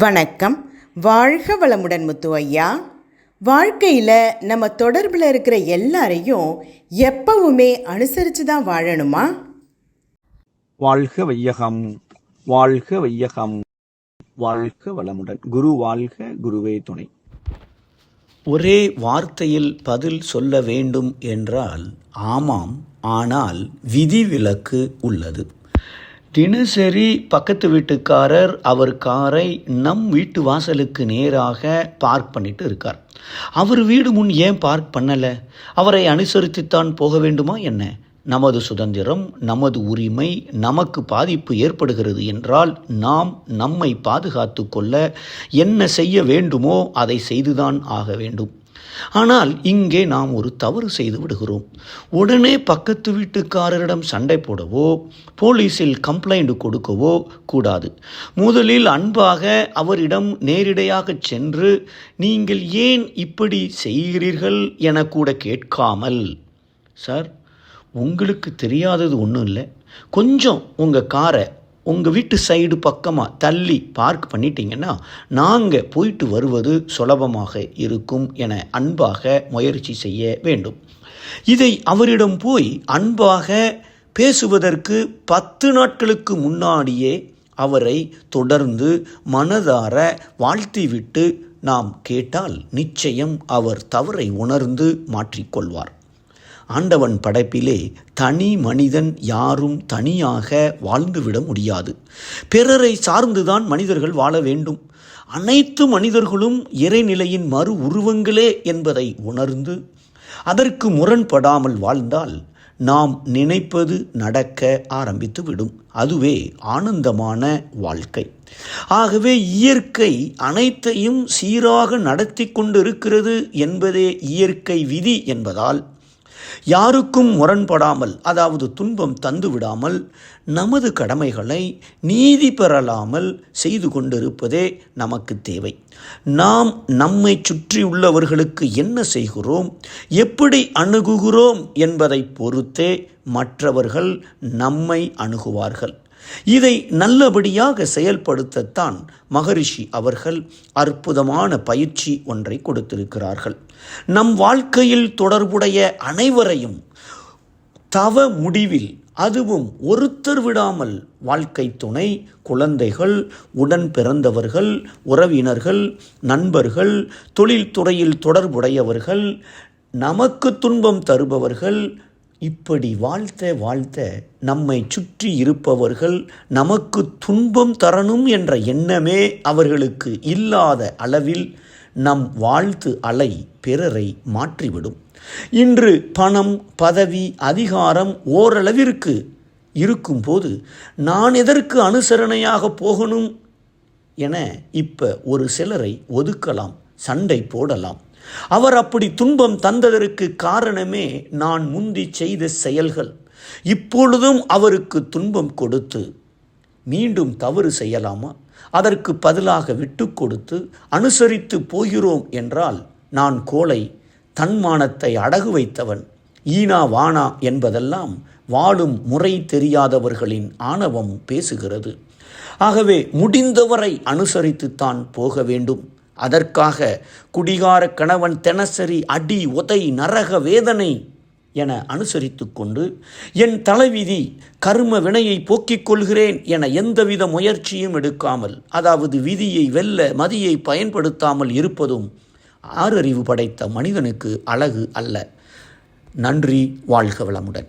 வணக்கம். வாழ்க வளமுடன் முத்து ஐயா. வாழ்க்கையில் நம்ம தொடர்பில் இருக்கிற எல்லாரையும் எப்பவுமே அனுசரித்து தான் வாழணுமா? வாழ்க வையகம் வாழ்க வையகம் வாழ்க வளமுடன். குரு வாழ்க குருவே துணை. ஒரே வார்த்தையில் பதில் சொல்ல வேண்டும் என்றால் ஆமாம் ஆனால் விதிவிலக்கு உள்ளது. தினசரி பக்கத்து வீட்டுக்காரர் அவர் காரை நம் வீட்டு வாசலுக்கு நேராக பார்க் பண்ணிட்டு இருக்கார். அவர் வீடு முன் ஏன் பார்க் பண்ணலை? அவரை அனுசரித்துத்தான் போக வேண்டுமா என்ன? நமது சுதந்திரம் நமது உரிமை நமக்கு பாதிப்பு ஏற்படுகிறது என்றால் நாம் நம்மை பாதுகாத்து கொள்ள என்ன செய்ய வேண்டுமோ அதை செய்துதான் ஆக வேண்டும். ஆனால் இங்கே நாம் ஒரு தவறு செய்து விடுகிறோம். உடனே பக்கத்து வீட்டுக்காரரிடம் சண்டை போடவோ போலீஸில் கம்ப்ளைண்ட் கொடுக்கவோ கூடாது. முதலில் அன்பாக அவரிடம் நேரிடையாக சென்று நீங்கள் ஏன் இப்படி செய்கிறீர்கள்? என கூட கேட்காமல் சார் உங்களுக்கு தெரியாதது ஒன்றும் இல்லை. கொஞ்சம் உங்கள் காரை உங்கள் வீட்டு சைடு பக்கமாக தள்ளி பார்க் பண்ணிட்டீங்கன்னா நாங்கள் போயிட்டு வருவது சுலபமாக இருக்கும் என அன்பாக முயற்சி செய்ய வேண்டும். இதை அவரிடம் போய் அன்பாக பேசுவதற்கு பத்து நாட்களுக்கு முன்னாடியே அவரை தொடர்ந்து மனதார வாழ்த்திவிட்டு நாம் கேட்டால் நிச்சயம் அவர் தவறை உணர்ந்து மாற்றிக்கொள்வார். ஆண்டவன் படைப்பிலே தனி மனிதன் யாரும் தனியாக வாழ்ந்துவிட முடியாது. பிறரை சார்ந்துதான் மனிதர்கள் வாழ வேண்டும். அனைத்து மனிதர்களும் இறைநிலையின் மறு உருவங்களே என்பதை உணர்ந்து அதற்கு முரண்படாமல் வாழ்ந்தால் நாம் நினைப்பது நடக்க ஆரம்பித்து விடும் அதுவே ஆனந்தமான வாழ்க்கை. ஆகவே இயற்கை அனைத்தையும் சீராக நடத்தி கொண்டிருக்கிறது என்பதே இயற்கை விதி என்பதால் யாருக்கும் முரண்படாமல் அதாவது துன்பம் தந்து விடாமல் நமது கடமைகளை நீதி பெறலாமல் செய்து கொண்டிருப்பதே நமக்கு தேவை. நாம் நம்மை சுற்றியுள்ளவர்களுக்கு என்ன செய்கிறோம்? எப்படி அணுகுகிறோம் என்பதை பொறுத்தே மற்றவர்கள் நம்மை அணுகுவார்கள். இதை நல்லபடியாக செயல்படுத்தத்தான் மகரிஷி அவர்கள் அற்புதமான பயிற்சி ஒன்றை கொடுத்திருக்கிறார்கள். நம் வாழ்க்கையில் தொடர்புடைய அனைவரையும் தவ முடிவில் அதுவும் ஒருத்தர் விடாமல் வாழ்க்கை துணை குழந்தைகள் உடன் பிறந்தவர்கள் உறவினர்கள் நண்பர்கள் தொழில்துறையில் தொடர்புடையவர்கள் நமக்கு துன்பம் தருபவர்கள் இப்படி வாழ்த்த வாழ்த்த நம்மை சுற்றி இருப்பவர்கள் நமக்கு துன்பம் தரணும் என்ற எண்ணமே அவர்களுக்கு இல்லாத அளவில் நம் வாழ்த்து அலை பிறரை மாற்றிவிடும். இன்று பணம் பதவி அதிகாரம் ஓரளவிற்கு இருக்கும்போது நான் எதற்கு அனுசரணையாக போகணும் என இப்போ ஒரு சிலரை ஒதுக்கலாம் சண்டை போடலாம். அவர் அப்படி துன்பம் தந்ததற்கு காரணமே நான் முந்தி செய்த செயல்கள். இப்பொழுதும் அவருக்கு துன்பம் கொடுத்து மீண்டும் தவறு செய்யலாமா? அதற்கு பதிலாக விட்டு கொடுத்து அனுசரித்து போகிறோம் என்றால் நான் கோளை தன்மானத்தை அடகு வைத்தவன் ஈனா வானா என்பதெல்லாம் வாழும் முறை தெரியாதவர்களின் ஆணவம் பேசுகிறது. ஆகவே முடிந்தவரை அனுசரித்துத்தான் போக வேண்டும். அதற்காக குடிகார கணவன் தினசரி அடி உதை நரக வேதனை என அனுசரித்து கொண்டு என் தலைவிதி கர்ம வினையை போக்கிக் கொள்கிறேன் என எந்தவித முயற்சியும் எடுக்காமல் அதாவது விதியை வெல்ல மதியை பயன்படுத்தாமல் இருப்பதும் ஆறறிவு படைத்த மனிதனுக்கு அழகு அல்ல. நன்றி வாழ்க வளமுடன்.